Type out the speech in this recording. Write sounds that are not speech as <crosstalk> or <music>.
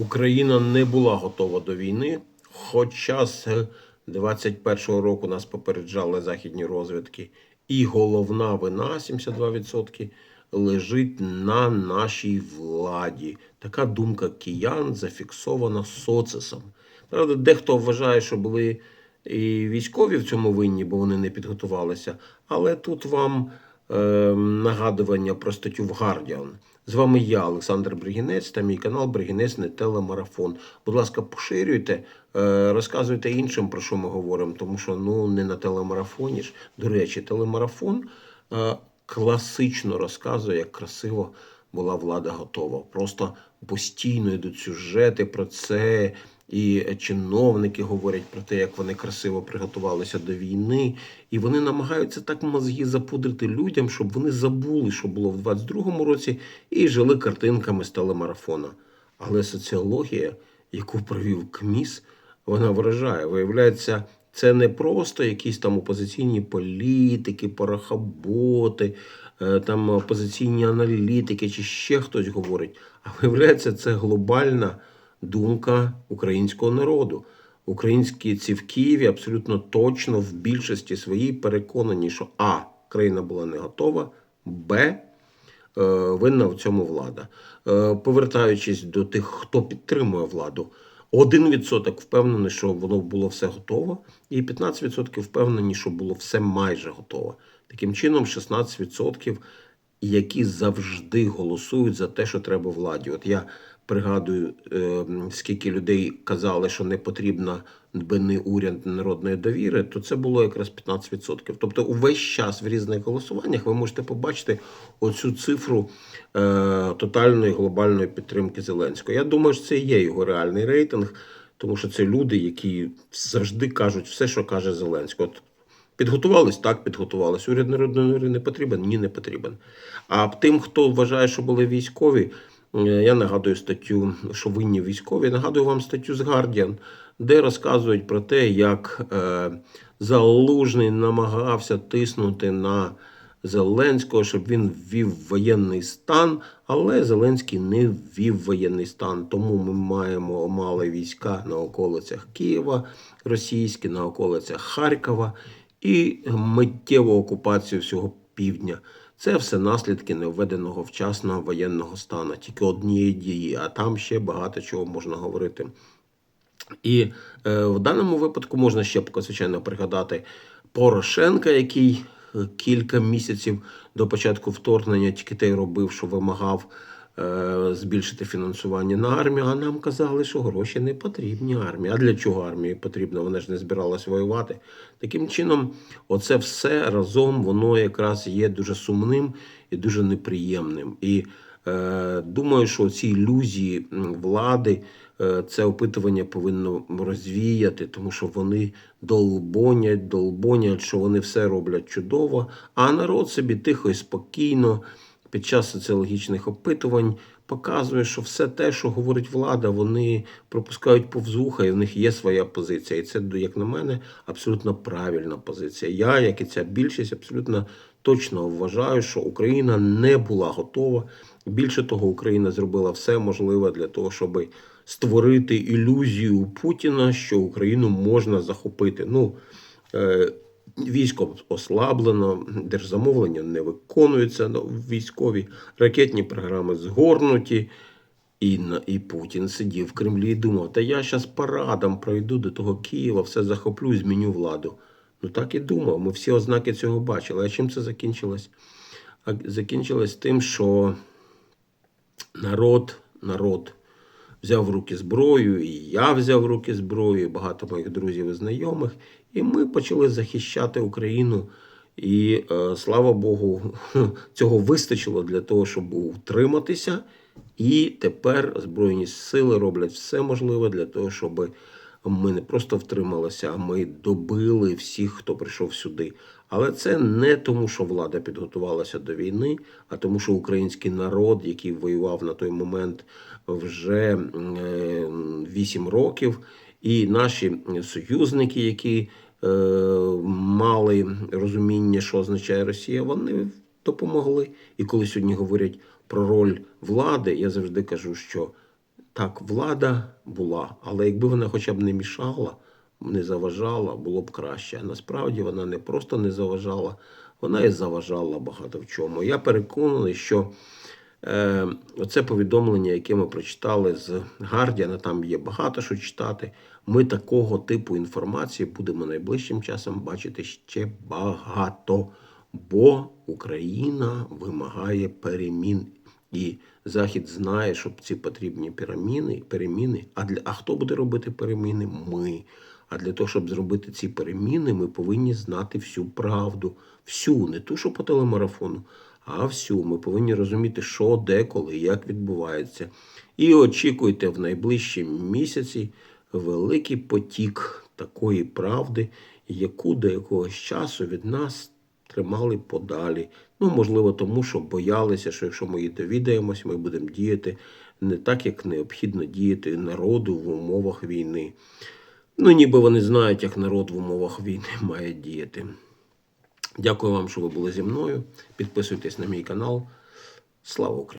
Україна не була готова до війни, хоча з 21-го року нас попереджали західні розвідки, і головна вина 72% лежить на нашій владі. Така думка киян зафіксована соцесом. Правда, дехто вважає, що були і військові в цьому винні, бо вони не підготувалися. Але тут вам нагадування про статтю в Guardian. З вами я, Олександр Бригінець, та мій канал Бригінець не телемарафон. Будь ласка, поширюйте, е, розказуйте іншим, про що ми говоримо, тому що ну не на телемарафоні ж. До речі, телемарафон е, класично розказує, як красиво була влада готова. Просто постійно йдуть сюжети про це. І чиновники говорять про те, як вони красиво приготувалися до війни, і вони намагаються так мозги запудрити людям, щоб вони забули, що було в 22-му році, і жили картинками з телемарафона. Але соціологія, яку провів КМІС, вона вражає. Виявляється, це не просто якісь там опозиційні політики, порохоботи, е, там опозиційні аналітики чи ще хтось говорить. А виявляється, це глобальна думка українського народу. Українські ці в Києві абсолютно точно в більшості своїй переконані, що А. Країна була не готова, Б. е, Винна в цьому влада. Е, Повертаючись до тих, хто підтримує владу, 1% впевнений, що воно було все готово, і 15% впевнені, що було все майже готово. Таким чином, 16%, які завжди голосують за те, що треба владі. От я пригадую, е, скільки людей казали, що не потрібна би уряд народної довіри, то це було якраз 15%. Тобто, увесь час в різних голосуваннях ви можете побачити оцю цифру е, тотальної глобальної підтримки Зеленського. Я думаю, що це є його реальний рейтинг, тому що це люди, які завжди кажуть все, що каже Зеленський. От Підготувались? Так, підготувались. Уряд народної не потрібен? Ні, не потрібен. А тим, хто вважає, що були військові, е, я нагадую статтю, що винні військові. Нагадую вам статтю з Guardian, де розказують про те, як е, Залужний намагався тиснути на Зеленського, щоб він ввів воєнний стан, але Зеленський не ввів воєнний стан. Тому ми маємо мали війська на околицях Києва, російські, на околицях Харкова і миттєву окупацію всього півдня. Це все наслідки невведеного вчасно воєнного стану, тільки однієї дії, а там ще багато чого можна говорити. І е, в даному випадку можна ще звичайно пригадати Порошенка, який е, кілька місяців до початку вторгнення тільки те й робив, що вимагав збільшити фінансування на армію. А нам казали, що гроші не потрібні армії. А для чого армії потрібно? Вона ж не збиралась воювати. Таким чином, оце все разом воно якраз є дуже сумним і дуже неприємним. І е, думаю, що ці ілюзії влади. Е, Це опитування повинно розвіяти, тому що вони долбонять, долбонять, що вони все роблять чудово, а народ собі тихо і спокійно під час соціологічних опитувань показує, що все те, що говорить влада, вони пропускають повз вуха, і в них є своя позиція. І це, як на мене, абсолютно правильна позиція. Я, як і ця більшість, абсолютно точно вважаю, що Україна не була готова. Більше того, Україна зробила все можливе для того, щоб створити ілюзію Путіна, що Україну можна захопити. Ну, е, військо ослаблено, держзамовлення не виконуються ну, військові, ракетні програми згорнуті. І, і Путін сидів в Кремлі і думав, та я зараз парадом пройду до того Києва, все захоплю і зміню владу. Ну так і думав. Ми всі ознаки цього бачили. А чим це закінчилось? Закінчилось тим, що народ, народ взяв в руки зброю, і я взяв в руки зброю, і багато моїх друзів і знайомих. І ми почали захищати Україну. І е, слава Богу, <laughs> цього вистачило для того, щоб утриматися. І тепер Збройні сили роблять все можливе для того, щоб ми не просто втрималися, а ми добили всіх, хто прийшов сюди. Але це не тому, що влада підготувалася до війни, а тому, що український народ, який воював на той момент вже 8 років, і наші союзники, які е, мали розуміння, що означає Росія, вони допомогли. І коли сьогодні говорять про роль влади, я завжди кажу, що Так, влада була, але якби вона хоча б не мішала, не заважала, було б краще. Насправді вона не просто не заважала, вона і заважала багато в чому. Я переконаний, що е, оце повідомлення, яке ми прочитали з Гардіана, там є багато що читати. Ми такого типу інформації будемо найближчим часом бачити ще багато, бо Україна вимагає перемін. І Захід знає, що ці потрібні переміни, переміни. А, для, а хто буде робити переміни? Ми. А для того, щоб зробити ці переміни, ми повинні знати всю правду. Всю, не ту, що по телемарафону, а всю. Ми повинні розуміти, що, де, коли, як відбувається. І очікуйте в найближчі місяці великий потік такої правди, яку до якогось часу від нас тримали подалі. Ну, можливо, тому що боялися, що якщо ми її довідаємось, ми будемо діяти не так, як необхідно діяти народу в умовах війни. Ну, ніби вони знають, як народ в умовах війни має діяти. Дякую вам, що ви були зі мною. Підписуйтесь на мій канал. Слава Україні!